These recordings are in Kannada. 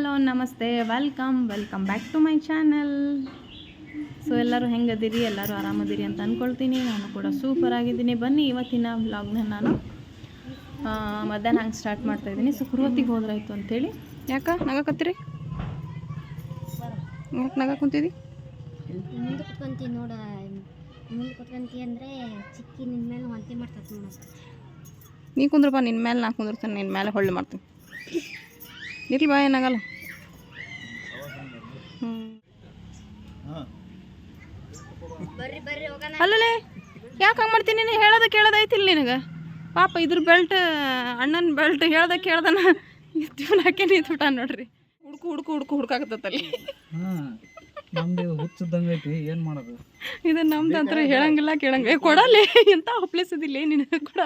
ಹಲೋ ನಮಸ್ತೆ. Welcome welcome back to my channel so ಎಲ್ಲರೂ ಹೆಂಗದಿರಿ? ಎಲ್ಲರೂ ಆರಾಮದಿರಿ ಅಂತ ಅಂದ್ಕೊಳ್ತೀನಿ ನಾನು ಕೂಡ ಸೂಪರ್ ಆಗಿದ್ದೀನಿ. ಬನ್ನಿ ಇವತ್ತಿನ ವ್ಲಾಗ್ನ ನಾನು ಮಧ್ಯಾಹ್ನ ಹಂಗೆ ಸ್ಟಾರ್ಟ್ ಮಾಡ್ತಾಯಿದ್ದೀನಿ ಸೊ ಕುರುವತ್ತಿಗೆ ಹೋದ್ರಾಯ್ತು ಅಂತೇಳಿ. ಯಾಕ? ನಗಕತ್ತೀರಿ ಯಾಕೆ ನಗ ಕುಂತಿದ್ದಿ ಮುಂದೆ ಕುತ್ಕೊಂತೀನಿ ನೋಡ. ಮುಂದೆ ಕುತ್ಕೊಂತಿ ಅಂದರೆ ಚಿಕ್ಕಿ ನಿನ್ನ ಮೇಲೆ ವಾಂತಿ ಮಾಡ್ತದೆ ನೋಡ ನೀ ಕುಂದ್ರಪ್ಪ ನಿನ್ನ ಮೇಲೆ ನಾ ಕುಂದಿರ್ತೀನಿ. ನಿನ್ನ ಮೇಲೆ ಹೊಳ್ಳಿ ಮಾಡ್ತೀನಿ. ಇರ್ಲಿ ಬಾ ಏನಾಗಲ್ಲ? ಅಲ್ಲಲೇ, ಯಾಕೆ ಹಂಗೆ ಮಾಡ್ತೀನಿ ನೀನು? ಹೇಳೋದ ಕೇಳೋದೈತಿಲ್ಲ ನಿನಗೆ? ಪಾಪ ಇದ್ರ ಬೆಲ್ಟ್, ಅಣ್ಣನ ಬೆಲ್ಟ್ ಹೇಳ್ದ ಕೇಳ್ದನ ಜೀವನ ಹಾಕಿ ನಿಂತ್ಬಿಟ್ಟ ನೋಡ್ರಿ. ಹುಡ್ಕು ಹುಡ್ಕು ಹುಡ್ಕು ಹುಚ್ಚದಂಗೆ ಐತಿ ಏನು ಮಾಡೋದು ಇದು ನಮ್ದು ಅಂತ ಹೇಳಂಗಿಲ್ಲ ಕೇಳಂಗ ಏ ಕೊಡಲ್ಲೇ ಎಂತ ಪ್ಲೇಸ್ ಇದಿಲ್ಲ ನಿನಗೆ, ಕೊಡ.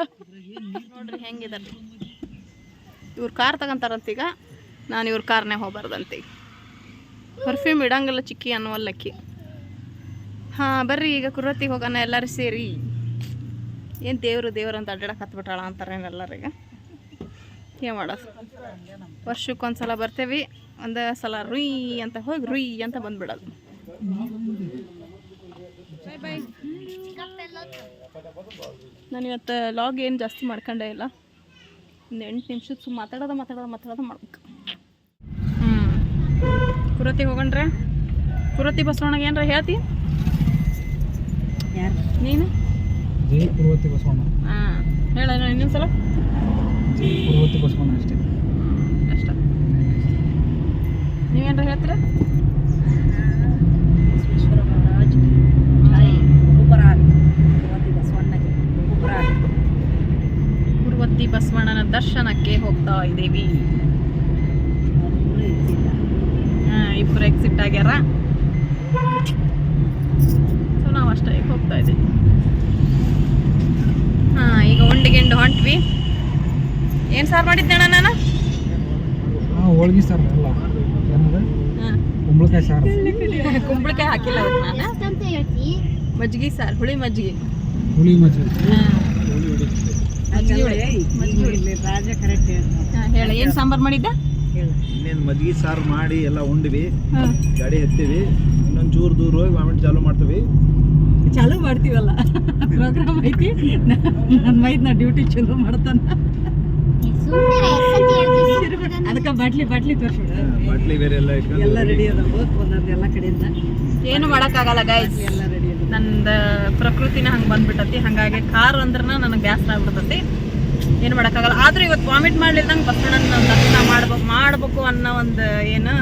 ನೋಡ್ರಿ ಹೆಂಗಿದಲ್ಲಿ ಇವ್ರು ಕಾರ್ ತಗೊಂತಾರಂತೀಗ ನಾನು ಇವ್ರ ಕಾರ್ನೇ ಹೋಗಬಾರ್ದಂತೆ. ಪರ್ಫ್ಯೂಮ್ ಇಡಂಗಿಲ್ಲ ಚಿಕ್ಕಿ ಅನ್ನುವಲ್ಲಕ್ಕಿ ಹಾಂ, ಬರ್ರಿ, ಈಗ ಕುರತಿಗೆ ಹೋಗೋಣ ಎಲ್ಲರೂ ಸೇರಿ. ಏನು ದೇವರು ದೇವ್ರು ಅಂತ ಅಡ್ಡಾಡಕ್ಕೆ ಹತ್ಬಿಟ್ಟಾಳ ಅಂತಾರೇನು ಎಲ್ಲರಿಗೆ? ಏನು ಮಾಡೋದು? ವರ್ಷಕ್ಕೊಂದ್ಸಲ ಬರ್ತೇವೆ ಒಂದು ಸಲ ರುಯ್ ಅಂತ ಹೋಗಿ ರುಯ್ ಅಂತ ಬಂದ್ಬಿಡೋದು. ನಾನಿವತ್ತು ಲಾಗ್ ಏನು ಜಾಸ್ತಿ ಮಾಡ್ಕೊಂಡೇ ಇಲ್ಲ. ಒಂದು ಎಂಟು ನಿಮಿಷದ ಮಾತಾಡೋದು ಮಾತಾಡೋದು ಮಾತಾಡೋದು ಮಾಡ್ಬೇಕು. ಕುರತಿ ಹೋಗಣ್ರ? ಕುರತಿ ಬಸವಣ್ಣಗೆ ಏನಾರ ಹೇಳ್ತಿ? ಯಾರು? ನೀನು? ಜೈ ಪೂರ್ವತಿ ಬಸವಣ್ಣ. ಹಾಂ ಹೇಳ ಇನ್ನೊಂದ್ಸಲ ಸಲ. ಕುರುವತಿ ಬಸವಣ್ಣ ಅಷ್ಟೇ. ಅಷ್ಟ. ನೀವೇನಾರ ಹೇಳ್ತೀರಾ? ಬಸವಣ್ಣನ ದರ್ಶನಕ್ಕೆ ಹೋಗ್ತಾ ಇದ್ದೀವಿ. ಇಬ್ಬರು ಎಕ್ಸಿಟ್ ಆಗ್ಯಾರ. ಸೊ ನಾವು ಅಷ್ಟೇ ಹೋಗ್ತಾ ಇದ್ದೀವಿ ಹಾ ಈಗ ಉಂಡಿಗೆಂಡು ಹೊಂಟ್ವಿ. ಏನು ಸಾರ್ ಮಾಡಿದ್ದೆ ಅಣ್ಣ ನಾನು ಹೋಳ್ಗಿ ಸಾರು ಅಲ್ಲ ಕುಂಬಳಕಾಯಿ ಸಾರು. ಕುಂಬಳಕಾಯಿ ಹಾಕಿಲ್ಲ ನಾನು. ಮಜ್ಜಿಗೆ ಸಾರು ಹುಳಿ ಮಜ್ಜಿಗೆ ಹುಳಿ ಮಜ್ಜಿಗೆ ಮಜ್ಜಿಗೆ ಹುಳಿ. ಮಜ್ಜಿಗೆ ಹುಳಿ. ರಾಜ ಕರೆಕ್ಟ್ ಹೇಳಿ ಏನು ಸಾಂಬಾರು ಮಾಡಿದ್ದೆ? ಇನ್ನೇನು ಮಜ್ಜಿಗೆ ಸಾರು ಮಾಡಿ ಎಲ್ಲ ಉಂಡ್ವಿ. ಗಾಡಿ ಹತ್ತೀವಿ. ಇನ್ನೊಂದು ಚೂರು ದೂರ ಹೋಗಿ ವಾಮಿಟ್ ಚಾಲು ಮಾಡ್ತೀವಿ. ಚಾಲು ಮಾಡ್ತೀವಲ್ಲ? ಪ್ರೋಗ್ರಾಮ್ ಐತಿ. ನನ್ನ ಮೈದ್ ನಾ ಡ್ಯೂಟಿ ಚಲೋ ಮಾಡ್ತಾನ. ಅದಕ್ಕೆ ಬಾಟ್ಲಿ ಬಾಟ್ಲಿ ತೋರ್ಸ್ಬಿಡ ಬಾಟ್ಲಿ ಬೇರೆ ಎಲ್ಲ ಎಲ್ಲ ರೆಡಿ ಅದ. ಒಂದೊಂದು ಎಲ್ಲ ಕಡೆಯಿಂದ. ಏನು ಮಾಡೋಕ್ಕಾಗಲ್ಲ ಗಾಯ್ಸ್ ಎಲ್ಲ ರೆಡಿ ನಂದು ಪ್ರಕೃತಿನ ಹಂಗೆ ಬಂದ್ಬಿಟ್ಟತಿ. ಹಾಗಾಗಿ ಕಾರ್ ಅಂದ್ರೆ ನನಗೆ ಬ್ಯಾಸರ ಆಗ್ಬಿಡ್ತತಿ. ಏನು ಮಾಡೋಕ್ಕಾಗಲ್ಲ. ಆದ್ರೂ ಇವತ್ತು ವಾಮಿಟ್ ಮಾಡ್ಲಿಲ್ದಂಗೆ ಬಸವಣ್ಣನ ದರ್ಶನ ಮಾಡ್ಬೇಕು ಮಾಡ್ಬೇಕು ಅನ್ನೋ ಒಂದು ಏನು?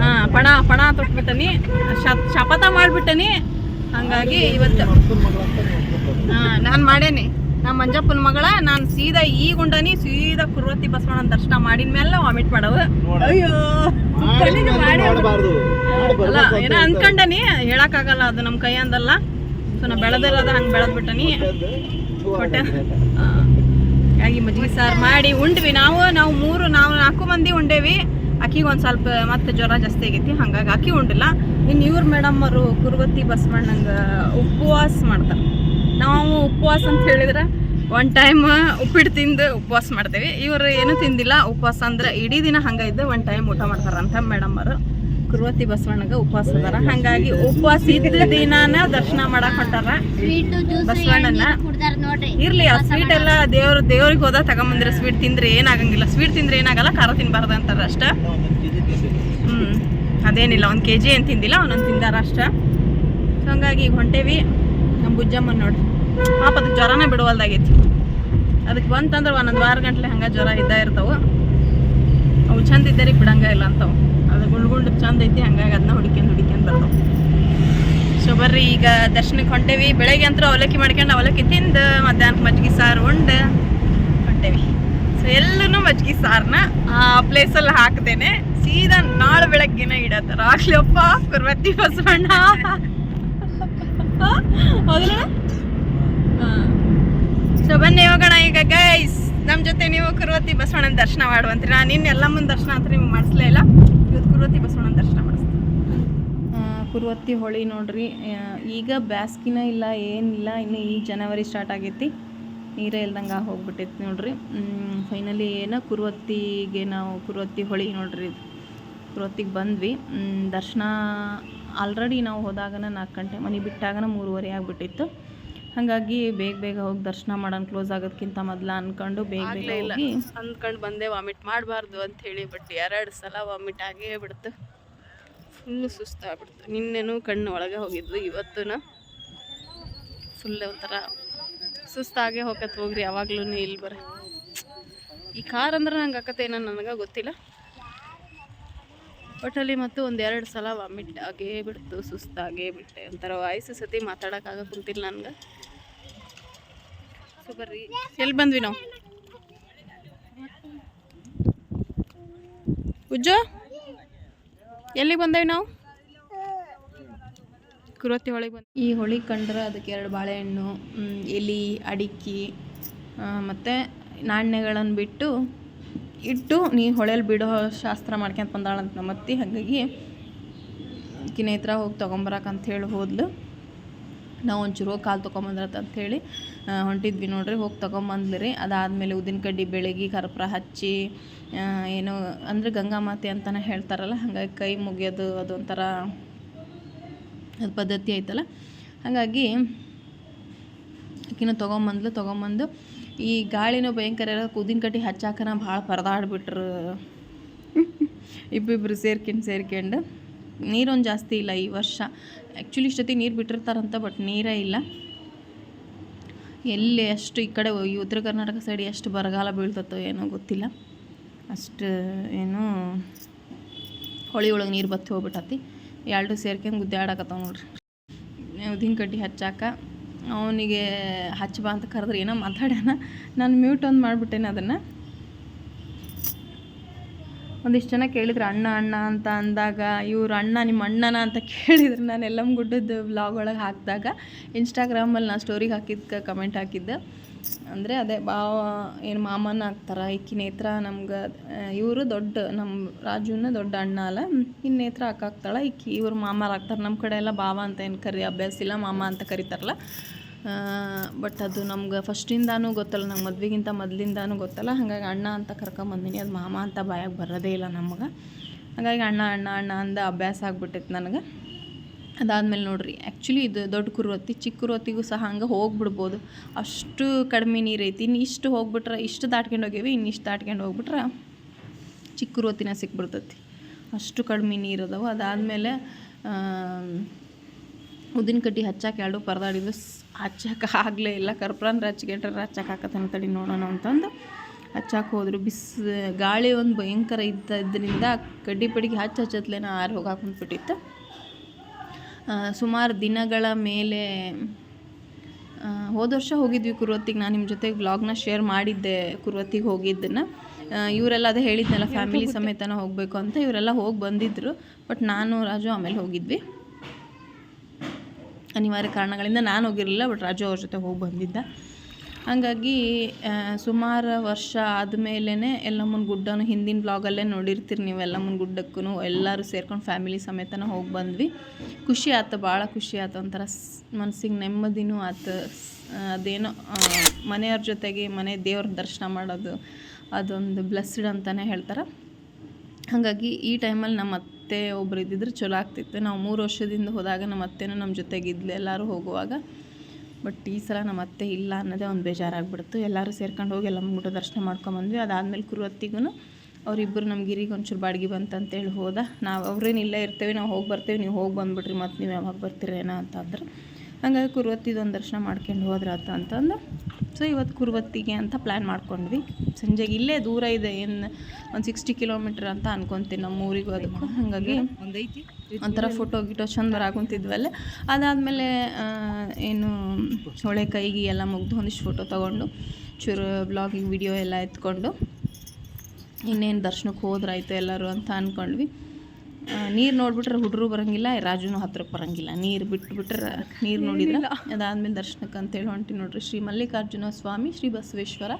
ಹಾಂ ಪಣ ಪಣ ತೊಟ್ಬಿಟ್ಟನಿ. ಶಪ್ ಶಪಥ ಮಾಡ್ಬಿಟ್ಟನಿ. ಹಾಗಾಗಿ ಇವತ್ತು ನಾನು ಮಾಡೇನಿ ನಮ್ಮ ಮಂಜಪ್ಪನ ಮಗಳ ನಾನು ಸೀದಾ ಈ ಗುಂಡನಿ ಸೀದಾ ಕುರುವತಿ ಬಸವಣ್ಣನ ದರ್ಶನ ಮಾಡಿದ ಮೇಲೆ ವಾಮಿಟ್ ಮಾಡವು. ಅಯ್ಯೋ ಮಾಡಿ ಅಲ್ಲ ಏನೋ ಅನ್ಕೊಂಡನಿ. ಹೇಳಕ್ಕಾಗಲ್ಲ ಅದು ನಮ್ಮ ಕೈಯಂದಲ್ಲ ಸೊ ನಾ ಬೆಳೆದಿರೋದ ಹಂಗೆ ಬೆಳೆದ್ಬಿಟ್ಟನಿ. ಹೊಟ್ಟೆ ಹಾಗಾಗಿ ಮಜ್ಜಿಗೆ ಸಾರು ಮಾಡಿ ಉಂಡ್ವಿ ನಾವು. ನಾವು ಮೂರು ನಾವು ನಾಲ್ಕು ಮಂದಿ ಉಂಡೇವಿ. ಅಕ್ಕಿಗೆ ಒಂದು ಸ್ವಲ್ಪ ಮತ್ತೆ ಜ್ವರ ಜಾಸ್ತಿ ಆಗೈತಿ. ಹಂಗಾಗಿ ಅಕ್ಕಿ ಉಂಡಿಲ್ಲ. ಇನ್ನು ಇವ್ರ ಮೇಡಮ್ ಅವರು ಕುರುವತ್ತಿ ಬಸವಣ್ಣಂಗೆ ಉಪವಾಸ ಮಾಡ್ತಾರೆ. ನಾವು ಉಪವಾಸ ಅಂತ ಹೇಳಿದ್ರೆ ಒನ್ ಟೈಮ್ ಉಪ್ಪಿಟ್ಟು ತಿಂದು ಉಪವಾಸ ಮಾಡ್ತೇವೆ. ಇವರು ಏನೂ ತಿಂದಿಲ್ಲ. ಉಪವಾಸ ಅಂದ್ರೆ ಇಡೀ ದಿನ ಹಂಗೆ ಇದ್ದು ಒನ್ ಟೈಮ್ ಊಟ ಮಾಡ್ತಾರಂತ ಮೇಡಮ್ ಅವರು. ಕುರುವತ್ತಿ ಬಸವಣ್ಣಗ ಉಪವಾಸ ಅದಾರ. ಹಂಗಾಗಿ ಉಪವಾಸ ಇದ್ದ ದಿನಾನ ದರ್ಶನ ಮಾಡಕ್ ಹೊಂಟಾರ. ಬಸವಣ್ಣನ ಇರ್ಲಿ ಆ ಸ್ವೀಟ್ ಎಲ್ಲ ದೇವ್ರ ದೇವ್ರಿಗೆ ಹೋದ ತಗೊಂಬಂದ್ರೆ ಸ್ವೀಟ್ ತಿಂದ್ರೆ ಏನಾಗಂಗಿಲ್ಲ. ಸ್ವೀಟ್ ತಿಂದ್ರೆ ಏನಾಗಲ್ಲ ಖಾರ ತಿನ್ಬಾರ್ದು ಅಂತಾರ ಅಷ್ಟ. ಹ್ಮ್ ಅದೇನಿಲ್ಲ ಒಂದ್ ಕೆಜಿ ಏನ್ ತಿಂದಿಲ್ಲ ಒಂದೊಂದು ತಿಂದಾರ ಅಷ್ಟ. ಹಂಗಾಗಿ ಈಗ ಹೊಂಟೇವಿ. ನಮ್ಮ ಬುಜ್ಜಮ್ಮನ್ ನೋಡ್ರಿ. ಪಾಪ ಅದಕ್ಕೆ ಜ್ವರನೇ ಬಿಡುವಲ್ದಾಗೈತಿ. ಅದಕ್ಕೆ ಬಂತಂದ್ರೆ ಒಂದೊಂದು ವಾರ ಗಂಟ್ಲೆ ಹಂಗೆ ಜ್ವರ ಇದ್ದ ಇರ್ತಾವ. ಅವು ಚಂದ ಇದ್ದರಿಗೆ ಬಿಡಂಗ ಇಲ್ಲ ಅಂತಾವು. ಚಂದ ಐತಿ, ಹಂಗಾಗಿ ಅದನ್ನ ಹುಡುಕ್ಯಂದು ಹುಡುಕ್ಯಂದು ಬರ್ತಾವ. ಸೊ ಬರ್ರಿ, ಈಗ ದರ್ಶನಕ್ಕೆ ಹೊಂಟೇವಿ. ಬೆಳಗ್ಗೆ ಅಂತೂ ಅವಲಕ್ಕಿ ಮಾಡ್ಕೊಂಡು ಅವಲಕ್ಕಿ ತಿಂದು ಮಧ್ಯಾಹ್ನಕ್ಕೆ ಮಜ್ಜಿಗೆ ಸಾರು ಉಂಡು ಹೊಂಟೇವಿ. ಸೊ ಎಲ್ಲೂ ಮಜ್ಜಿಗೆ ಸಾರನ್ನ ಆ ಪ್ಲೇಸಲ್ಲಿ ಹಾಕ್ದೇನೆ ಸೀದಾ ನಾಳೆ ಬೆಳಗ್ಗೆನ ಇಡತ್ತಾರ. ಆಗ್ಲಪ್ಪ ಕುರ್ವತ್ತಿ ಬಸವಣ್ಣ. ಸೊ ಬನ್ನಿ ಹೋಗೋಣ ಈಗ ಗೈಸ್ ನಮ್ಮ ಜೊತೆ ನೀವು ಕುರುವತ್ತಿ ಬಸವಣ್ಣನ ದರ್ಶನ ಮಾಡುವಂತ್ರಿ. ನಾನು ನಿನ್ನೆ ಎಲ್ಲ ಮುಂದೆ ದರ್ಶನ ಅಂತ ನಿಮ್ಗೆ ಮಾಡಿಸ್ಲೇ ಇಲ್ಲ. ಕುರುವತ್ತಿ ಬಸವಣ್ಣನ ದರ್ಶನ ಮಾಡಿಸ್ತೀವಿ ಕುರುವತ್ತಿ ಹೊಳಿ ನೋಡ್ರಿ ಈಗ ಬ್ಯಾಸ್ಗಿನ ಇಲ್ಲ ಏನಿಲ್ಲ ಇನ್ನು ಈ ಜನವರಿ ಸ್ಟಾರ್ಟ್ ಆಗೈತಿ. ನೀರೇ ಇಲ್ದಂಗೆ ಹೋಗ್ಬಿಟ್ಟೈತಿ ನೋಡ್ರಿ. ಫೈನಲಿ ಏನೋ ಕುರುವತ್ತಿಗೆ ನಾವು ಕುರುವತ್ತಿ ಹೊಳಿ ನೋಡ್ರಿ ಕುರುವತ್ತಿಗೆ ಬಂದ್ವಿ. ದರ್ಶನ ಆಲ್ರೆಡಿ ನಾವು ಹೋದಾಗನ ನಾಲ್ಕು ಗಂಟೆ, ಮನೆ ಬಿಟ್ಟಾಗನ ಮೂರುವರೆ ಆಗಿಬಿಟ್ಟಿತ್ತು ಹಾಗಾಗಿ ಬೇಗ ಬೇಗ ಹೋಗಿ ದರ್ಶನ ಮಾಡೋಣ ಕ್ಲೋಸ್ ಆಗೋದಕ್ಕಿಂತ ಮೊದಲ ಅನ್ಕೊಂಡು ಬೇಗ ಬೇಗ ಹೋಗಿ. ಅಂದ್ಕೊಂಡು ಬಂದೆ ವಾಮಿಟ್ ಮಾಡಬಾರ್ದು ಅಂತ ಹೇಳಿ ಬಟ್ ಎರಡು ಸಲ ವಾಮಿಟ್ ಆಗೇ ಬಿಡ್ತು. ಫುಲ್ಲು ಸುಸ್ತಾಗ್ಬಿಡ್ತು. ನಿನ್ನೆನೂ ಕಣ್ಣು ಒಳಗೆ ಹೋಗಿದ್ವು ಇವತ್ತೂ ಫುಲ್ ಒಂಥರ ಸುಸ್ತಾಗೆ ಹೋಗತ್ ಹೋಗ್ರಿ ಯಾವಾಗ್ಲೂ ಇಲ್ಲಿ ಬರ ಈ ಕಾರ್ ಅಂದ್ರೆ ನಂಗೆ ಆಕತ್ತೇನೋ ನನಗೆ ಗೊತ್ತಿಲ್ಲ. ಒಟ್ಟಲ್ಲಿ ಮತ್ತು ಒಂದೆರಡು ಸಲ ವಾಮಿಟ್ ಆಗೇ ಬಿಡ್ತು ಸುಸ್ತಾಗೇ ಬಿಟ್ಟೆ. ಒಂಥರ ವಾಯ್ಸು ಸತಿ ಮಾತಾಡೋಕ್ಕಾಗ ಕುಂತಿಲ್ಲ ನನ್ಗೆ. ಎಲ್ಲಿ ಬಂದ್ವಿ ನಾವು? ಉಜ್ಜು? ಎಲ್ಲಿಗೆ ಬಂದೇವಿ ನಾವು? ಕುರತಿ ಹೊಳಿಗೆ ಬಂದು ಈ ಹೊಳಿ ಕಂಡ್ರೆ ಅದಕ್ಕೆ ಎರಡು ಬಾಳೆಹಣ್ಣು ಎಲಿ, ಅಡಿಕೆ ಮತ್ತು ನಾಣ್ಯಗಳನ್ನು ಬಿಟ್ಟು ಇಟ್ಟು ನೀ ಹೊಳೆಯಲ್ಲಿ ಬಿಡೋ ಶಾಸ್ತ್ರ ಮಾಡ್ಕೊಂತ ಬಂದಾಳಂತ ನಮ್ಮ ಅತ್ತಿ. ಹಾಗಾಗಿ ಕಿನ ಹತ್ರ ಹೋಗಿ ತೊಗೊಂಬರಕ್ಕೆ ಹೇಳಿ ಹೋದ್ಲು. ನಾವು ಒಂಚೂರು ಹೋಗಿ ಕಾಲು ತೊಗೊಂಬಂದ್ರತ ಅಂಥೇಳಿ ಹೊಂಟಿದ್ವಿ ನೋಡ್ರಿ. ಹೋಗಿ ತೊಗೊಂಬಂದ್ಲಿ ರೀ ಅದಾದಮೇಲೆ ಉದ್ದಿನ ಕಡ್ಡಿ ಬೆಳಗ್ಗೆ ಕರ್ಪೂರ ಹಚ್ಚಿ ಏನು ಅಂದರೆ ಗಂಗಾಮಾತೆ ಅಂತಲೇ ಹೇಳ್ತಾರಲ್ಲ, ಹಾಗಾಗಿ ಕೈ ಮುಗಿಯೋದು ಅದೊಂಥರ ಅದು ಪದ್ಧತಿ ಐತಲ್ಲ. ಹಾಗಾಗಿ ಆಕಿನ ತೊಗೊಂಬಂದ್ಲು, ತೊಗೊಂಬಂದು ಈ ಗಾಳಿನೂ ಭಯಂಕರ ಉದ್ದಿನ ಕಡ್ಡಿ ಹಚ್ಚಾಕನ ಭಾಳ ಪರದಾಡ್ಬಿಟ್ರು. ಇಬ್ಬಿಬ್ರು ಸೇರ್ಕೊಂಡು ಸೇರ್ಕೊಂಡು ನೀರೊಂದು ಜಾಸ್ತಿ ಇಲ್ಲ ಈ ವರ್ಷ. ಆ್ಯಕ್ಚುಲಿ ಇಷ್ಟೊತ್ತಿಗೆ ನೀರು ಬಿಟ್ಟಿರ್ತಾರಂತ ಬಟ್ ನೀರೇ ಇಲ್ಲ. ಎಲ್ಲಿ ಅಷ್ಟು ಈ ಕಡೆ ಈ ಉತ್ತರ ಕರ್ನಾಟಕ ಸೈಡ್ ಎಷ್ಟು ಬರಗಾಲ ಬೀಳ್ತತ್ತೋ ಏನೋ ಗೊತ್ತಿಲ್ಲ. ಅಷ್ಟು ಏನು ಹೊಳಿ ಒಳಗೆ ನೀರು ಬತ್ತಿ ಹೋಗ್ಬಿಟ್ಟತಿ ಎರಡು ಸೇರ್ಕೊಂಡು ಗುದ್ದಾಡಕತ್ತಾವ ನೋಡ್ರಿ. ಉದ್ದಿನ ಕಡ್ಡಿ ಹಚ್ಚಾಕ ಅವನಿಗೆ ಹಚ್ಚಬಾ ಅಂತ ಕರೆದ್ರೆ ಏನೋ ಮಾತಾಡ್ಯಾನ. ನಾನು ಮ್ಯೂಟ್ ಒಂದು ಮಾಡಿಬಿಟ್ಟೇನೆ ಅದನ್ನು. ಒಂದಿಷ್ಟು ಜನ ಕೇಳಿದ್ರು, ಅಣ್ಣ ಅಣ್ಣ ಅಂತ ಅಂದಾಗ, ಇವ್ರು ಅಣ್ಣ ನಿಮ್ಮ ಅಣ್ಣನ ಅಂತ ಕೇಳಿದ್ರು. ನಾನು ಎಲ್ಲಮ್ ಗುಡ್ಡದ ಬ್ಲಾಗ್ ಒಳಗೆ ಹಾಕಿದಾಗ ಇನ್ಸ್ಟಾಗ್ರಾಮಲ್ಲಿ ನಾನು ಸ್ಟೋರಿಗೆ ಹಾಕಿದ್ಕೆ ಕಮೆಂಟ್ ಹಾಕಿದ್ದೆ. ಅಂದರೆ ಅದೇ ಭಾವ ಏನು ಮಾಮನ ಆಗ್ತಾರೆ? ಈಕಿ ನೇತ್ರ ನಮ್ಗೆ, ಇವರು ದೊಡ್ಡ ನಮ್ಮ ರಾಜುನ ದೊಡ್ಡ ಅಣ್ಣ ಅಲ್ಲ. ಇನ್ನು ನೇತ್ರ ಅಕ್ಕ ಈಕಿ ಇವ್ರು ಮಾಮಾರು ಹಾಕ್ತಾರೆ ನಮ್ಮ ಕಡೆ ಎಲ್ಲ ಭಾವ ಅಂತ ಏನು ಕರಿ, ಅಭ್ಯಾಸ ಇಲ್ಲ, ಮಾಮ ಅಂತ ಕರಿತಾರಲ್ಲ. ಬಟ್ ಅದು ನಮ್ಗೆ ಫಸ್ಟಿಂದಾನು ಗೊತ್ತಲ್ಲ, ನಂಗೆ ಮದ್ವೆಗಿಂತ ಮೊದಲಿಂದಾನು ಗೊತ್ತಲ್ಲ. ಹಾಗಾಗಿ ಅಣ್ಣ ಅಂತ ಕರ್ಕೊಂಬಂದಿನಿ. ಅದು ಮಾಮ ಅಂತ ಬಾಯಾಗ ಬರೋದೇ ಇಲ್ಲ ನಮ್ಗೆ. ಹಾಗಾಗಿ ಅಣ್ಣ ಅಣ್ಣ ಅಣ್ಣ ಅಂದ ಅಭ್ಯಾಸ ಆಗ್ಬಿಟ್ಟೈತೆ ನನಗೆ. ಅದಾದಮೇಲೆ ನೋಡ್ರಿ ಆ್ಯಕ್ಚುಲಿ ಇದು ದೊಡ್ಡ ಕುರುವತ್ತಿ ಚಿಕ್ಕ ಕುರುವತ್ತಿಗೂ ಸಹ ಹಂಗೆ ಹೋಗ್ಬಿಡ್ಬೋದು. ಅಷ್ಟು ಕಡಿಮೆ ನೀರು ಐತಿ. ಇನ್ನು ಇಷ್ಟು ಹೋಗ್ಬಿಟ್ರೆ, ಇಷ್ಟು ದಾಟ್ಕೊಂಡು ಹೋಗ್ಯವಿ ಇನ್ನು ಇಷ್ಟು ದಾಟ್ಕೊಂಡು ಹೋಗ್ಬಿಟ್ರೆ ಚಿಕ್ಕ ಕುರುವತ್ತಿನ ಸಿಕ್ಬಿಡ್ತೈತಿ. ಅಷ್ಟು ಕಡಿಮೆ ನೀರು ಅದಾವೆ. ಅದಾದಮೇಲೆ ಉದ್ದಿನ ಕಡ್ಡಿ ಹಚ್ಚಾಕ ಎರಡು ಪರದಾಡಿದ್ದು ಹಚ್ಚಕ್ಕೆ ಆಗಲೇ ಇಲ್ಲ. ಕರ್ಪೂರನ ಹಚ್ಕೊಂಡ್ರೆ ಹಚ್ಚಕ್ಕೆ ಹಾಕತ್ತನ ತಡಿ ನೋಡೋಣ ಅಂತಂದು ಹಚ್ಚಕ್ಕೆ ಹೋದ್ರು. ಬಿಸ್ ಗಾಳಿ ಒಂದು ಭಯಂಕರ ಇದ್ದದ್ರಿಂದ ಕಡ್ಡಿ ಪಡಿಗೆ ಹಚ್ಚ ಹಚ್ಚತ್ಲೇನ ಆರು ಹೋಗಿ ಹಾಕೊಂಡ್ಬಿಟ್ಟಿತ್ತು ಸುಮಾರು ದಿನಗಳ ಮೇಲೆ ಹೋದ ವರ್ಷ ಹೋಗಿದ್ವಿ ಕುರುವತ್ತಿಗೆ. ನಾನು ನಿಮ್ಮ ಜೊತೆಗೆ ವ್ಲಾಗ್ನ ಶೇರ್ ಮಾಡಿದ್ದೆ ಕುರುವತ್ತಿಗೆ ಹೋಗಿದ್ದನ್ನು. ಇವರೆಲ್ಲ ಅದೇ ಹೇಳಿದ್ನಲ್ಲ ಫ್ಯಾಮಿಲಿ ಸಮೇತನ ಹೋಗಬೇಕು ಅಂತ. ಇವರೆಲ್ಲ ಹೋಗಿ ಬಂದಿದ್ದರು ಬಟ್ ನಾನು ರಾಜು ಆಮೇಲೆ ಹೋಗಿದ್ವಿ. ಅನಿವಾರ್ಯ ಕಾರಣಗಳಿಂದ ನಾನು ಹೋಗಿರಲಿಲ್ಲ ಬಟ್ ರಾಜು ಅವ್ರ ಜೊತೆ ಹೋಗಿ ಬಂದಿದ್ದ. ಹಾಗಾಗಿ ಸುಮಾರು ವರ್ಷ ಆದಮೇಲೆ ಎಲ್ಲಮ್ಮನ ಗುಡ್ಡನು ಹಿಂದಿನ ಬ್ಲಾಗಲ್ಲೇ ನೋಡಿರ್ತೀರಿ ನೀವು ಎಲ್ಲಮ್ಮನ ಗುಡ್ಡಕ್ಕೂ ಎಲ್ಲರೂ ಸೇರ್ಕೊಂಡು ಫ್ಯಾಮಿಲಿ ಸಮೇತನ ಹೋಗಿ ಬಂದ್ವಿ. ಖುಷಿ ಆಯ್ತು, ಭಾಳ ಖುಷಿ ಆಯ್ತು. ಒಂಥರ ಮನಸ್ಸಿಗೆ ನೆಮ್ಮದಿನೂ ಆಯ್ತು. ಅದೇನೋ ಮನೆಯವ್ರ ಜೊತೆಗೆ ಮನೆ ದೇವ್ರ ದರ್ಶನ ಮಾಡೋದು, ಅದೊಂದು ಬ್ಲೆಸ್ಡ್ ಅಂತಲೇ ಹೇಳ್ತಾರೆ. ಹಾಗಾಗಿ ಈ ಟೈಮಲ್ಲಿ ನಮ್ಮ ಅತ್ತೆ ಒಬ್ರು ಇದ್ದಿದ್ರೆ ಚಲೋ ಆಗ್ತಿತ್ತು. ನಾವು ಮೂರು ವರ್ಷದಿಂದ ಹೋದಾಗ ನಮ್ಮ ಅತ್ತೆನೂ ನಮ್ಮ ಜೊತೆಗಿದ್ಲು ಎಲ್ಲರೂ ಹೋಗುವಾಗ. ಬಟ್ ಈ ಸಲ ನಮ್ಮ ಅತ್ತೆ ಇಲ್ಲ ಅನ್ನೋದೇ ಒಂದು ಬೇಜಾರಾಗ್ಬಿಡ್ತು. ಎಲ್ಲರೂ ಸೇರ್ಕೊಂಡು ಹೋಗಿ ಎಲ್ಲ ಮುಗಿದು ದರ್ಶನ ಮಾಡ್ಕೊಂಬಂದ್ವಿ ಅದಾದಮೇಲೆ ಕುರುವತ್ತಿಗೂ ಅವರಿಬ್ಬರು ನಮ್ಮ ಗಿರಿಗೆ ಒಂಚೂರು ಬಾಡಿಗೆ ಬಂತಂತೇಳಿ ಹೋದ. ನಾವು ಅವ್ರೇನು ಇಲ್ಲೇ ಇರ್ತೇವೆ, ನಾವು ಹೋಗಿ ಬರ್ತೇವೆ, ನೀವು ಹೋಗಿ ಬಂದುಬಿಟ್ರಿ ಮತ್ತು ನೀವು ಯಾವಾಗ ಬರ್ತೀರೇನೋ ಅಂತಂದ್ರೆ ಹಂಗಾಗಿ ಕುರುವತ್ತಿದೊಂದು ದರ್ಶನ ಮಾಡ್ಕೊಂಡು ಹೋದ್ರಾತ ಅಂತಂದು ಸೊ ಇವತ್ತು ಕುರುವತ್ತಿಗೆ ಅಂತ ಪ್ಲ್ಯಾನ್ ಮಾಡ್ಕೊಂಡ್ವಿ. ಸಂಜೆಗೆ ಇಲ್ಲೇ ದೂರ ಇದೆ, ಏನು ಒಂದು ಸಿಕ್ಸ್ಟಿ ಕಿಲೋಮೀಟ್ರ್ ಅಂತ ಅನ್ಕೊತೀನಿ ನಮ್ಮ ಊರಿಗೂ ಅದಕ್ಕೂ. ಹಾಗಾಗಿ ಒಂಥರ ಫೋಟೋ ಗಿಟೋ ಚಂದ ಬರಾಕುಂತಿದ್ವಲ್ಲ ಅದಾದಮೇಲೆ ಏನು ಹೊಳೆ ಕೈಗೆ ಎಲ್ಲ ಮುಗಿದು ಒಂದಿಷ್ಟು ಫೋಟೋ ತೊಗೊಂಡು, ಚೂರು ಬ್ಲಾಗಿಂಗ್ ವಿಡಿಯೋ ಎಲ್ಲ ಎತ್ಕೊಂಡು, ಇನ್ನೇನು ದರ್ಶನಕ್ಕೆ ಹೋದ್ರಾಯ್ತು ಎಲ್ಲರೂ ಅಂತ ಅಂದ್ಕೊಂಡ್ವಿ ನೀರು ನೋಡ್ಬಿಟ್ರೆ ಹುಡುಗರು ಬರಂಗಿಲ್ಲ ರಾಜುನು ಹತ್ರಕ್ಕೆ ಬರಂಗಿಲ್ಲ. ನೀರು ಬಿಟ್ಬಿಟ್ರೆ ನೀರು ನೋಡಿದ್ರೆ? ಅದಾದ್ಮೇಲೆ ದರ್ಶನಕ್ಕೆ ಅಂತೇಳಿ ಹೊಂಟಿ ನೋಡ್ರಿ. ಶ್ರೀ ಮಲ್ಲಿಕಾರ್ಜುನ ಸ್ವಾಮಿ ಶ್ರೀ ಬಸವೇಶ್ವರ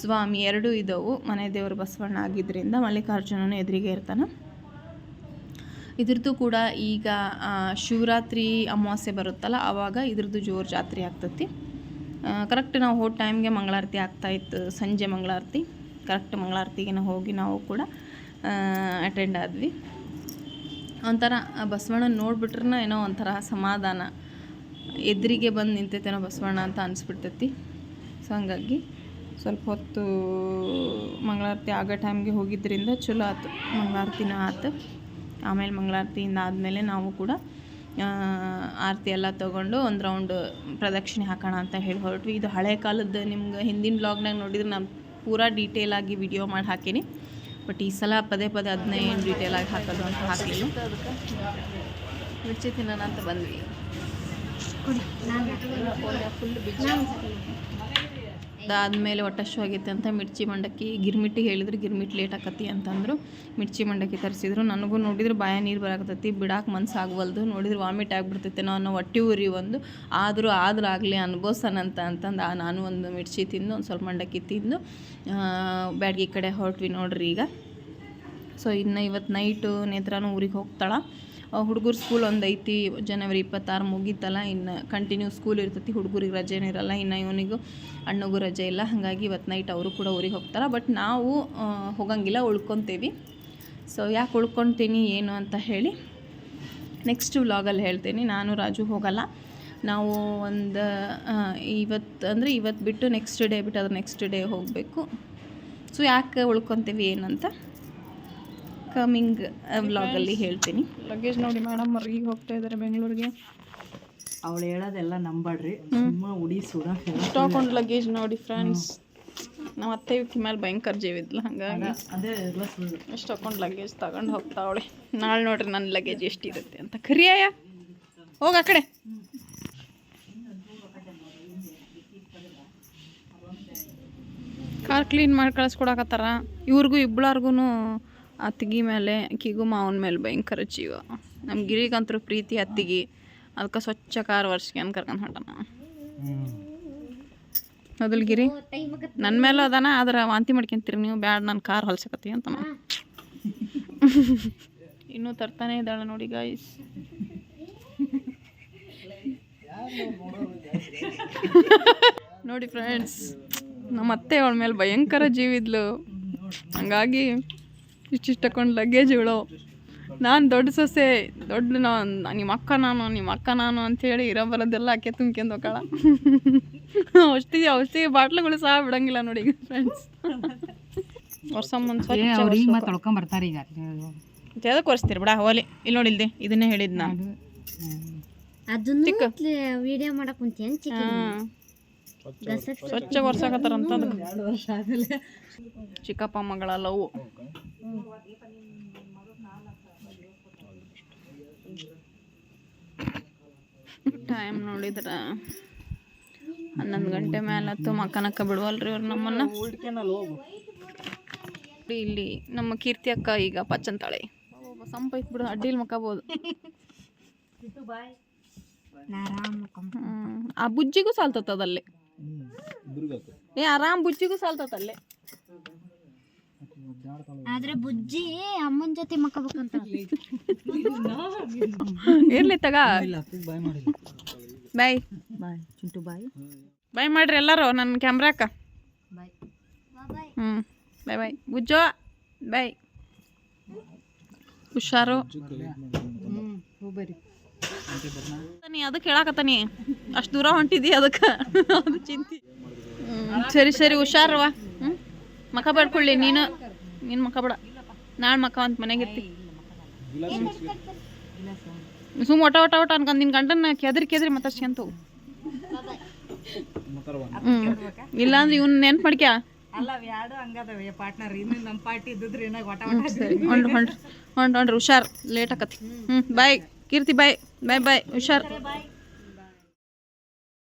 ಸ್ವಾಮಿ ಎರಡೂ ಇದ್ದವು ಮನೆ ದೇವರು ಬಸವಣ್ಣ ಆಗಿದ್ದರಿಂದ ಮಲ್ಲಿಕಾರ್ಜುನನು ಎದುರಿಗೆ ಇರ್ತಾನೆ. ಇದ್ರದ್ದು ಕೂಡ ಈಗ ಶಿವರಾತ್ರಿ ಅಮಾವಾಸ್ಯೆ ಬರುತ್ತಲ್ಲ ಆವಾಗ ಇದ್ರದ್ದು ಜೋರು ಜಾತ್ರೆ ಆಗ್ತತಿ. ಕರೆಕ್ಟ್ ನಾವು ಹೋದ ಟೈಮ್ಗೆ ಮಂಗಳಾರತಿ ಆಗ್ತಾಯಿತ್ತು ಸಂಜೆ ಮಂಗಳಾರತಿ. ಕರೆಕ್ಟ್ ಮಂಗಳಾರತಿಗೆ ಹೋಗಿ ನಾವು ಕೂಡ ಅಟೆಂಡ್ ಆದ್ವಿ. ಒಂಥರ ಆ ಬಸವಣ್ಣನ ಏನೋ ಒಂಥರ ಸಮಾಧಾನ. ಎದುರಿಗೆ ಬಂದು ನಿಂತೈತೇನೋ ಬಸವಣ್ಣ ಅಂತ ಅನಿಸ್ಬಿಡ್ತೈತಿ. ಸೊ ಹಂಗಾಗಿ ಸ್ವಲ್ಪ ಹೊತ್ತು ಮಂಗಳಾರತಿ ಆಗೋ ಟೈಮ್ಗೆ ಹೋಗಿದ್ದರಿಂದ ಚಲೋ ಆಯ್ತು ಮಂಗಳಾರತಿನ ಆತು. ಆಮೇಲೆ ಮಂಗಳಾರತಿಯಿಂದ ಆದಮೇಲೆ ನಾವು ಕೂಡ ಆರತಿ ಎಲ್ಲ ತೊಗೊಂಡು ಒಂದು ರೌಂಡ್ ಪ್ರದಕ್ಷಿಣೆ ಹಾಕೋಣ ಅಂತ ಹೇಳಿ ಹೊರಟ್ವಿ. ಇದು ಹಳೆ ಕಾಲದ್ದು ನಿಮ್ಗೆ ಹಿಂದಿನ ಬ್ಲಾಗ್ನಾಗ ನೋಡಿದ್ರೆ ನಾನು ಪೂರಾ ಡೀಟೇಲಾಗಿ ವಿಡಿಯೋ ಮಾಡಿ ಹಾಕೀನಿ. ಬಟ್ ಈ ಸಲ ಪದೇ ಪದೇ ಅದನ್ನ ಏನು ಆಗಿ ಹಾಕೋದು ಅಂತ ಹಾಕಲಿಲ್ಲ ಮಿರ್ಚಿ ತಿನ್ನೋಣ ಅಂತ ಬಂದ್ವಿ. ಫುಲ್ ಅದಾದಮೇಲೆ ಹೊಟ್ಟೆ ಆಗೈತೆ ಅಂತ ಮಿರ್ಚಿ ಮಂಡಕ್ಕಿ ಗಿರ್ಮಿಟ್ಟಿ ಹೇಳಿದ್ರು, ಗಿರ್ಮಿಟ್ ಲೇಟ್ ಆಕತಿ ಅಂತಂದ್ರು. ಮಿರ್ಚಿ ಮಂಡಕ್ಕಿ ತರಿಸಿದ್ರು. ನನಗೂ ನೋಡಿದ್ರೆ ಬಾಯ ನೀರು ಬರಾಕತ್ತೈತಿ, ಬಿಡಾಕೆ ಮನ್ಸು ಆಗ್ವಲ್ದು ನೋಡಿದ್ರೆ ವಾಮಿಟ್ ಆಗಿಬಿಡ್ತೈತೇನೋ ಅನ್ನೋ ಹೊಟ್ಟೆ ಉರಿ ಒಂದು. ಆದರೂ ಆದ್ರೂ ಆಗಲಿ ಅನ್ಭವ್ಸನಂತ ಅಂತಂದು, ನಾನು ಒಂದು ಮಿರ್ಚಿ ತಿಂದು, ಒಂದು ಸ್ವಲ್ಪ ಮಂಡಕ್ಕಿ ತಿಂದು ಬ್ಯಾಡ್ಗಿ ಕಡೆ ಹೊರಟ್ವಿ ನೋಡ್ರಿ ಈಗ. ಸೊ ಇನ್ನು ಇವತ್ತು ನೈಟು ನೇತ್ರಾನು ಊರಿಗೆ ಹೋಗ್ತಾಳೆ. ಹುಡುಗರು ಸ್ಕೂಲ್ ಒಂದು ಐತಿ ಜನವರಿ ಇಪ್ಪತ್ತಾರು ಮುಗೀತಲ್ಲ, ಇನ್ನು ಕಂಟಿನ್ಯೂ ಸ್ಕೂಲ್ ಇರ್ತೈತಿ, ಹುಡುಗರಿಗೆ ರಜೆನೂ ಇರಲ್ಲ, ಇನ್ನು ಇವನಿಗೂ ಅಣ್ಣಗೂ ರಜೆ ಇಲ್ಲ, ಹಾಗಾಗಿ ಇವತ್ತು ನೈಟ್ ಅವರು ಕೂಡ ಊರಿಗೆ ಹೋಗ್ತಾರೆ ಬಟ್ ನಾವು ಹೋಗಂಗಿಲ್ಲ, ಉಳ್ಕೊತೀವಿ. ಸೊ ಯಾಕೆ ಉಳ್ಕೊತೀನಿ, ಏನು ಅಂತ ಹೇಳಿ ನೆಕ್ಸ್ಟ್ ವ್ಲಾಗಲ್ಲಿ ಹೇಳ್ತೀನಿ, ನಾನು, ರಾಜು ಹೋಗಲ್ಲ. ನಾವು ಒಂದು ಇವತ್ತು, ಅಂದರೆ ಇವತ್ತು ಬಿಟ್ಟು ನೆಕ್ಸ್ಟ್ ಡೇ ಬಿಟ್ಟು ಅದ್ರ ನೆಕ್ಸ್ಟ್ ಡೇ ಹೋಗಬೇಕು. ಸೊ ಯಾಕೆ ಉಳ್ಕೊತೀವಿ, ಏನಂತ? ಕಮಿಂಗ್ ವ್ಲಾಗಲ್ಲಿ ಹೇಳ್ತೀನಿ. ಲಗೇಜ್ ನೋಡಿ ಮೇಡಮ್ ಈಗ ಹೋಗ್ತಾ ಇದ್ದಾರೆ ಬೆಂಗಳೂರಿಗೆ. ಅವಳು ಹೇಳೋದೆಲ್ಲ ನಂಬಾಡ್ರಿ ಸುಮ್ಮ ಉಡಿ ಸುಡ ಸ್ಟಾಕೊಂಡ್ ಲಗೇಜ್ ನೋಡಿ ಫ್ರೆಂಡ್ಸ್ ನಮ್ಮ ಅತ್ತೆ ಇವಕ್ಕೆ ಮೇಲೆ ಭಯಂಕರ ಜೀವಿದ್ಲ ಹಂಗಾಗಿ ಅದೇ ಎಷ್ಟು ಹಾಕೊಂಡು ಲಗೇಜ್ ತಗೊಂಡು ಹೋಗ್ತಾವಳೆ ನಾಳೆ ನೋಡ್ರಿ ನನ್ನ ಲಗೇಜ್ ಎಷ್ಟಿರುತ್ತೆ ಅಂತ. ಕರಿಯಾಯ ಹೋಗ ಆ ಕಡೆ. ಕಾರ್ ಕ್ಲೀನ್ ಮಾಡಿ ಕಳಿಸ್ಕೊಡಕತ್ತಾರ ಇವ್ರಿಗೂ ಇಬ್ಬಳಾರ್ಗು ಅತ್ತಿಗೆ ಮೇಲೆ, ಅಕ್ಕಿಗೂ ಮಾವನ ಮೇಲೆ ಭಯಂಕರ ಜೀವ. ನಮ್ಮ ಗಿರಿಗಂತೂ ಪ್ರೀತಿ ಅತ್ತಿಗೆ. ಅದಕ್ಕೆ ಸ್ವಚ್ಛ ಕಾರ್ ವರ್ಷಕ್ಕೆ ಕರ್ಕೊಂಡು ಹೊಂಟಾನ. ಮೊದಲು ಗಿರಿ ನನ್ನ ಮೇಲೂ ಅದಾನ, ಆದ್ರೆ ವಾಂತಿ ಮಾಡ್ಕೊಂತೀರಿ ನೀವು, ಬ್ಯಾಡ ನನ್ನ ಕಾರ್ ಹೊಲ್ಸಕತ್ತಿ ಅಂತ. ಇನ್ನೂ ತರ್ತಾನೆ ಇದ್ದಾಳೆ ನೋಡಿ ಗಾಯ್ಸ್ ನೋಡಿ ಫ್ರೆಂಡ್ಸ್ ನಮ್ಮ ಅತ್ತೆ ಅವಳ ಮೇಲೆ ಭಯಂಕರ ಜೀವಿದ್ಲು ಹಂಗಾಗಿ ಇಷ್ಟಿಷ್ಟು ತಗೊಂಡು ಲಗೇಜ್ಗಳು ನಾನು ದೊಡ್ಡ ಸೊಸೆ ದೊಡ್ಡ ನಾನು ನಿಮ್ಮ ಅಕ್ಕ ನಾನು ನಿಮ್ಮ ಅಕ್ಕ ನಾನು ಅಂಥೇಳಿ ಇರೋ ಬರೋದೆಲ್ಲ ಆಕೆ ತುಂಬ್ಕೊಂಡು ಹೋಗಾಳ ಔಷಧಿ ಔಷಧಿ ಬಾಟ್ಲುಗಳು ಸಹ ಬಿಡಂಗಿಲ್ಲ ನೋಡಿ ಫ್ರೆಂಡ್ಸ್ ವರ್ಷ ಮುಂಚೆ ಅದಕ್ಕೆ ಈಗ ಈಗ. ಯಾವ್ದಕ್ಕೆ ಒರೆಸ್ತೀರಿ ಬಿಡ ಹೋಲಿ. ಇಲ್ಲಿ ನೋಡಿಲ್ದೆ ಇದನ್ನೇ ಹೇಳಿದ್ ನಾನು ಅದನ್ನು ವಿಡಿಯೋ ಮಾಡಕ್ಕೆ ಕುಂತೇನ್ ಗಸಕ್ ಸ್ವಚ್ಛ ಒರ್ಸಾಕತ್ತಾರಂತ ಅದಕ್ಕೆ ಚಿಕ್ಕಪ್ಪ ಮಗಳ ಲವ್. ಟೈಮ್ ನೋಡಿದ್ರ ಹನ್ನೊಂದು ಗಂಟೆ ಮೇಲೆ ಹತ್ತು ಮಕ್ಕನಕ್ಕ ಬಿಡುವಲ್ರಿ ಇವ್ರು ನಮ್ಮನ್ನ. ಇಲ್ಲಿ ನಮ್ಮ ಕೀರ್ತಿ ಅಕ್ಕ ಈಗ ಪಚ್ಚಂತಾಳೆ. ಸಂಪೈತ್ ಬಿಡು ಅಡ್ಡಿಲ್ ಮಕ್ಕಬೋದು. ಹ್ಮ್. ಆ ಬುಜ್ಜಿಗೂ ಸಾಲ್ತತ್ತದಲ್ಲೇ ಏ ಆರಾಮ್ ಬುಜ್ಜಿಗೂ ಸಾಲ್ತತ್ತಲ್ಲೇ ಆದ್ರೆ ಬುಜ್ಜಿ ಅಮ್ಮನ ಜೊತೆ ಮಕ್ಕಬೇಕಂತ. ಇರ್ಲಿ ತಗ. ಬಾಯ್ ಮಾಡಿ ಬಾಯ್. ಬಾಯ್ ಚಿಂಟು ಬಾಯ್. ಬಾಯ್ ಮಾಡ್ರಿ ಎಲ್ಲರೂ ನನ್ನ ಕ್ಯಾಮ್ರಾಕ ಬಾಯ್. ಹ್ಞೂ ಬಾಯ್. ಬಾಯ್ ಬುಜ್ಜೋ ಬಾಯ್. ಹುಷಾರು. ಹ್ಞೂ ಹೋಗ್ಬರಿ. ನೀ ಅದಕ್ಕೆ ಹೇಳಾಕತ್ತಾನಿ ಅಷ್ಟು ದೂರ ಹೊಂಟಿದಿ ಅದಕ್ಕೆ? ಅದು ಚಿಂತಿ. ಸರಿ ಸರಿ ಹುಷಾರವ ಹ್ಞೂ ಮಕ ಬಡ್ಕೊಳ್ಳಿ ನೀನು. ನೀನು ಮಕ ಬೇಡ ನಾಳೆ ಮಕ ಅಂತ ಮನೆಗೆ ಇರ್ತಿ. ಸುಮ್ಮ ಒಟ ಒಟ ಒಟ ಅನ್ಕೊಂಡು ನಿನ್ನ ಗಂಡನ ಕೆದ್ರಿ ಕೆದ್ರಿ ಮಾತಾಡ್ಸ್ಕೊಂತ ಹೋಗು ಹ್ಞೂ ಇಲ್ಲಾಂದ್ರೆ ಇವ್ನ ನೆನ್ಪು ಮಾಡ್ಕ್ಯಾ? ಹೊಂಡ್ರಿ ಹುಷಾರ್. ಲೇಟ್ ಆಕತಿ ಹ್ಞೂ ಬಾಯ್. ಕೀರ್ತಿ ಬಾಯ್ ಬಾಯ್ ಬಾಯ್ ಹುಷಾರ್.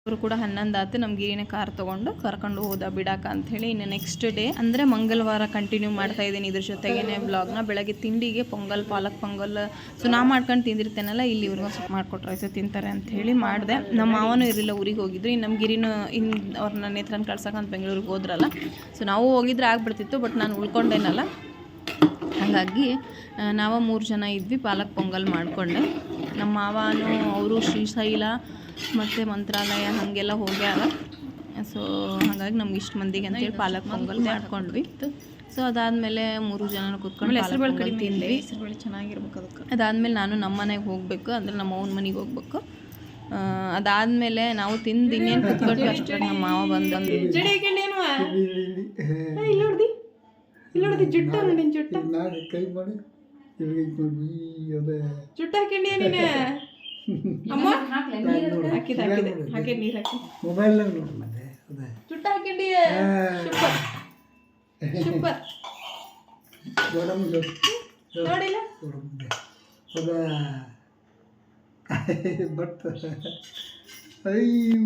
ಅವರು ಕೂಡ ಹನ್ನೊಂದು ಆತು ನಮ್ಮ ಗಿರಿನೇ ಕಾರ್ ತಗೊಂಡು ಕರ್ಕೊಂಡು ಹೋದ ಬಿಡಾಕ ಹೇಳಿ ಇನ್ನು ನೆಕ್ಸ್ಟ್ ಡೇ ಅಂದರೆ ಮಂಗಳವಾರ ಕಂಟಿನ್ಯೂ ಮಾಡ್ತಾ ಇದ್ದೀನಿ ಇದ್ರ ಜೊತೆಗೇನೆ ಬ್ಲಾಗ್ನ ಬೆಳಗ್ಗೆ ತಿಂಡಿಗೆ ಪೊಂಗಲ್, ಪಾಲಕ್ ಪೊಂಗಲ್. ಸೊ ನಾ ಮಾಡ್ಕೊಂಡು ತಿಂದಿರ್ತೇನಲ್ಲ, ಇಲ್ಲಿ ಇವ್ರಿಗೂ ಸ್ವಲ್ಪ ಮಾಡ್ಕೊಟ್ರೆ ಸೊ ತಿಂತಾರೆ ಅಂತ ಹೇಳಿ ಮಾಡಿದೆ. ನಮ್ಮ ಮಾವನೂ ಇರಲಿಲ್ಲ, ಊರಿಗೆ ಹೋಗಿದ್ರು. ಇನ್ನು ನಮ್ಮ ಗಿರಿನೂ ಇನ್ನು ಅವ್ರನ್ನ ನೇತ್ರನ ಕಳ್ಸಕ್ಕಂತ ಬೆಂಗಳೂರಿಗೆ ಹೋದ್ರಲ್ಲ. ಸೊ ನಾವು ಹೋಗಿದ್ರೆ ಆಗ್ಬಿಡ್ತಿತ್ತು ಬಟ್ ನಾನು ಉಳ್ಕೊಂಡೇನಲ್ಲ. ಹಾಗಾಗಿ ನಾವು ಮೂರು ಜನ ಇದ್ವಿ, ಪಾಲಕ್ ಪೊಂಗಲ್ ಮಾಡಿಕೊಂಡೆ. ನಮ್ಮ ಮಾವನು ಅವರು ಶ್ರೀಶೈಲ ಮತ್ತು ಮಂತ್ರಾಲಯ ಹಾಗೆಲ್ಲ ಹೋಗ್ಯಾರ. ಸೊ ಹಾಗಾಗಿ ನಮ್ಗೆ ಇಷ್ಟು ಮಂದಿಗೆ ಅಂತೇಳಿ ಪಾಲಕ್ ಪೊಂಗಲ್ ಮಾಡ್ಕೊಂಡ್ವಿ. ಸೊ ಅದಾದಮೇಲೆ ಮೂರು ಜನ ಕೂತ್ಕೊಂಡು ಹೆಸರು ಬೇಳೆ ಕಡಿಮೆ ತಿಂದ್ವಿ. ಹೆಸರು ಬೇಳೆ ಚೆನ್ನಾಗಿರ್ಬೇಕು ಅದಕ್ಕೆ. ಅದಾದಮೇಲೆ ನಾನು ನಮ್ಮ ಮನೆಗೆ ಹೋಗಬೇಕು ಅಂದರೆ ನಮ್ಮ ಅವ್ನ ಮನೆಗೆ ಹೋಗ್ಬೇಕು. ಅದಾದಮೇಲೆ ನಾವು ತಿಂದು ಇನ್ನೇನು ಕುತ್ಕೊಂಡ್ವಿ ಅಷ್ಟೇ. ನಮ್ಮ ಮಾವ ಬಂದು ಇಲ್ಲಿ ಹಾಕೊಂಡೇನು ಇಲ್ಲ ನೋಡ್ದಿ ಇಲ್ಲ. ನೋಡ್ದಿ ಜುಟ್ಟ ನೋಡಿ ಜುಟ್ಟ. ನಾನು ಕೈ ಮಾಡಿ. ಇವಾಗ ನೋಡಿ ಅದೇ ಜುಟ್ಟ ಹಾಕೊಂಡಿ ನೀನು? ಅಮ್ಮ? ಹಾಕಿದ ಹಾಕಿದೆ ಹಾಕಿ ನೀರು ಹಾಕಿ ಮೊಬೈಲ್ನಾಗ ನೋಡಿ ಮತ್ತೆ ಅದೇ. ಜುಟ್ಟ ಹಾಕೊಂಡಿ ಸೂಪರ್. ಸೂಪರ್. ನೋಡಿಲ್ಲ? ಅದ. ಬಟ್ ಅಯ್ಯೋ.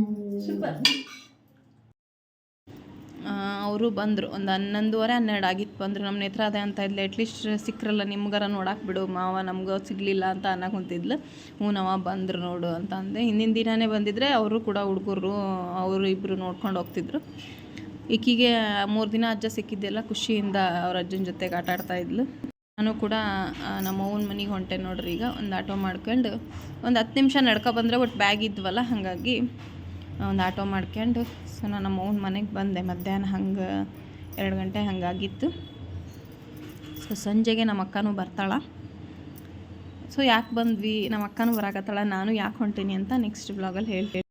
ಅವರು ಬಂದರು. ಒಂದು ಹನ್ನೊಂದುವರೆ, ಹನ್ನೆರಡು ಆಗಿತ್ತು ಬಂದರು. ನಮ್ಮ ನೇತ್ರ ಅದೇ ಅಂತ ಇದ್ಲು. ಅಟ್ಲೀಸ್ಟ್ ಸಿಕ್ರಲ್ಲ, ನಿಮ್ಗಾರ ನೋಡಕ್ಕೆ ಬಿಡು. ಮಾವ ನಮ್ಗೆ ಸಿಗಲಿಲ್ಲ ಅಂತ ಅನ್ನಕ್ಕೆ ಕುಂತಿದ್ಲು. ಹ್ಞೂ ನಾವ ಬಂದರು ನೋಡು ಅಂತ ಅಂದೆ. ಹಿಂದಿನ ದಿನವೇ ಬಂದಿದ್ರೆ ಅವರು ಕೂಡ ಹುಡುಗರು, ಅವರು ಇಬ್ಬರು ನೋಡ್ಕೊಂಡು ಹೋಗ್ತಿದ್ರು. ಈಕಿಗೆ ಮೂರು ದಿನ ಅಜ್ಜ ಸಿಕ್ಕಿದ್ದೆಲ್ಲ ಖುಷಿಯಿಂದ ಅವ್ರ ಅಜ್ಜನ ಜೊತೆಗೆ ಆಟ ಆಡ್ತಾ ಇದ್ಲು. ನಾನು ಕೂಡ ನಮ್ಮ ಅವ್ವನ ಮನೆಗೆ ಹೊಂಟೆ ನೋಡ್ರಿ ಈಗ. ಒಂದು ಆಟೋ ಮಾಡ್ಕೊಂಡು ಒಂದು ಹತ್ತು ನಿಮಿಷ ನಡ್ಕೊ ಬಂದರೆ ಒಟ್ಟು ಬ್ಯಾಗ್ ಇದ್ವಲ್ಲ, ಹಾಗಾಗಿ ಒಂದು ಆಟೋ ಮಾಡ್ಕೊಂಡು ಸೊ ನಾನು ನಮ್ಮ ಅವ್ವನ ಮನೆಗೆ ಬಂದೆ. ಮಧ್ಯಾಹ್ನ ಹಂಗೆ ಎರಡು ಗಂಟೆ ಹಂಗಾಗಿತ್ತು. ಸೊ ಸಂಜೆಗೆ ನಮ್ಮ ಅಕ್ಕನೂ ಬರ್ತಾಳ. ಸೊ ಯಾಕೆ ಬಂದ್ವಿ? ನಮ್ಮ ಅಕ್ಕನೂ ಬರಾಕತ್ತಾಳ. ನಾನು ಯಾಕೆ ಹೊಂಟೀನಿ ಅಂತ ನೆಕ್ಸ್ಟ್ ಬ್ಲಾಗಲ್ಲಿ ಹೇಳ್ತೀನಿ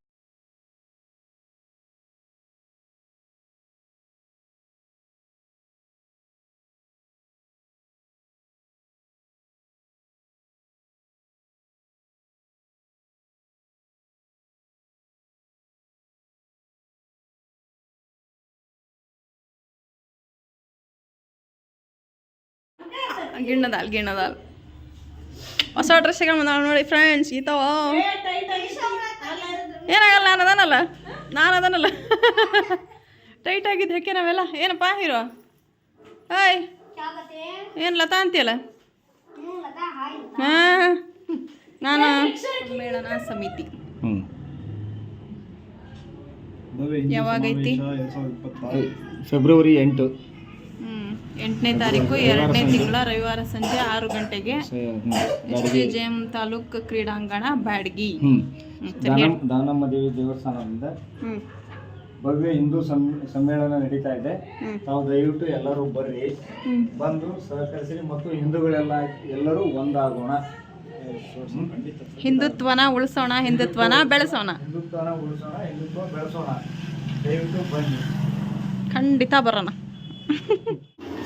ಗಿಣ್ಣದಾಲ್ ಗಿಣ್ಣದಾಲ್. ಹೊಸ ಡ್ರೆಸ್ಗಳು ಬಂದಾಳ ನೋಡಿ ಫ್ರೆಂಡ್ಸ್ ಈತಾವ ಏನಾಗಲ್ಲ ನಾನು ಅದಾನಲ್ಲ. ನಾನು ಅದಾನಲ್ಲ. ಟೈಟ್ ಆಗಿದ್ದು ಯಾಕೆ ನಾವೆಲ್ಲ? ಏನಪ್ಪ ಹೀರೋ? ಹಾಯ್ ಏನು ಲತಾ ಅಂತೀಯಲ್ಲ? ಹಾಂ. ನಾನು? ಮೇಳನ ಸಮಿತಿ. ಹ್ಞೂ ಯಾವಾಗೈತಿ? ಫೆಬ್ರವರಿ ಎಂಟು. ಎಂಟನೇ ತಾರೀಕು ಎರಡನೇ ತಿಂಗಳ ರವಿವಾರ ಸಂಜೆ ಆರು ಗಂಟೆಗೆ S D J M taluk ಕ್ರೀಡಾಂಗಣ ಬ್ಯಾಡ್ಗಿ ದೇವಸ್ಥಾನದಿಂದ ಭವ್ಯ ಹಿಂದೂ ಸಮ್- ಸಮ್ಮೇಳನ ನಡೀತಾ ಇದೆ. ತಾವು ದಯವಿಟ್ಟು ಎಲ್ಲರೂ ಬರ್ರಿ. ಬಂದು ಸಹಕರಿಸಿ ಮತ್ತು ಹಿಂದೂಗಳೆಲ್ಲ ಎಲ್ಲರೂ ಒಂದಾಗೋಣ. ಹಿಂದುತ್ವನ ಉಳಿಸೋಣ ಹಿಂದುತ್ವನ ಬೆಳೆಸೋಣ. ಹಿಂದುತ್ವನ ಉಳಿಸೋಣ ಹಿಂದುತ್ವ ಬೆಳೆಸೋಣ. ದಯವಿಟ್ಟು ಬನ್ನಿ. ಖಂಡಿತ ಬರೋಣ.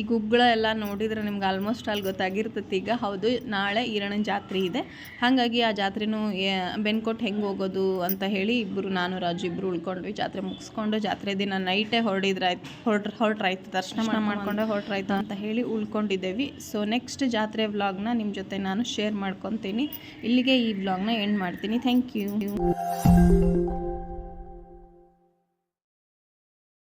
ಈ ಗುಗ್ಗಳ ಎಲ್ಲ ನೋಡಿದ್ರೆ ನಿಮ್ಗೆ ಆಲ್ಮೋಸ್ಟ್ ಅಲ್ಲಿ ಗೊತ್ತಾಗಿರ್ತೈತಿ. ಈಗ ಹೌದು ನಾಳೆ ಈರಣ್ಣನ ಜಾತ್ರೆ ಇದೆ. ಹಾಗಾಗಿ ಆ ಜಾತ್ರೆನೂ ಬೆನ್ಕೊಟ್ಟು ಹೆಂಗೆ ಹೋಗೋದು ಅಂತ ಹೇಳಿ ಇಬ್ಬರು ನಾನು ರಾಜು ಇಬ್ಬರು ಉಳ್ಕೊಂಡ್ವಿ. ಜಾತ್ರೆ ಮುಗಿಸ್ಕೊಂಡು ಜಾತ್ರೆ ದಿನ ನೈಟೇ ಹೊರಡಿದ್ರಾಯ್ತು ಹೊರಟ್ರೆ ಹೊರಟ್ರಾಯ್ತು. ದರ್ಶನ ಮಾಡ್ಕೊಂಡೆ ಹೊರಟ್ರಾಯ್ತು. ಅಂತ ಹೇಳಿ ಉಳ್ಕೊಂಡಿದ್ದೇವೆ. ಸೊ ನೆಕ್ಸ್ಟ್ ಜಾತ್ರೆ ವ್ಲಾಗ್ನ ನಿಮ್ಮ ಜೊತೆ ನಾನು ಶೇರ್ ಮಾಡ್ಕೊತೀನಿ. ಇಲ್ಲಿಗೆ ಈ ವ್ಲಾಗ್ನ ಎಂಡ್ ಮಾಡ್ತೀನಿ. Thank you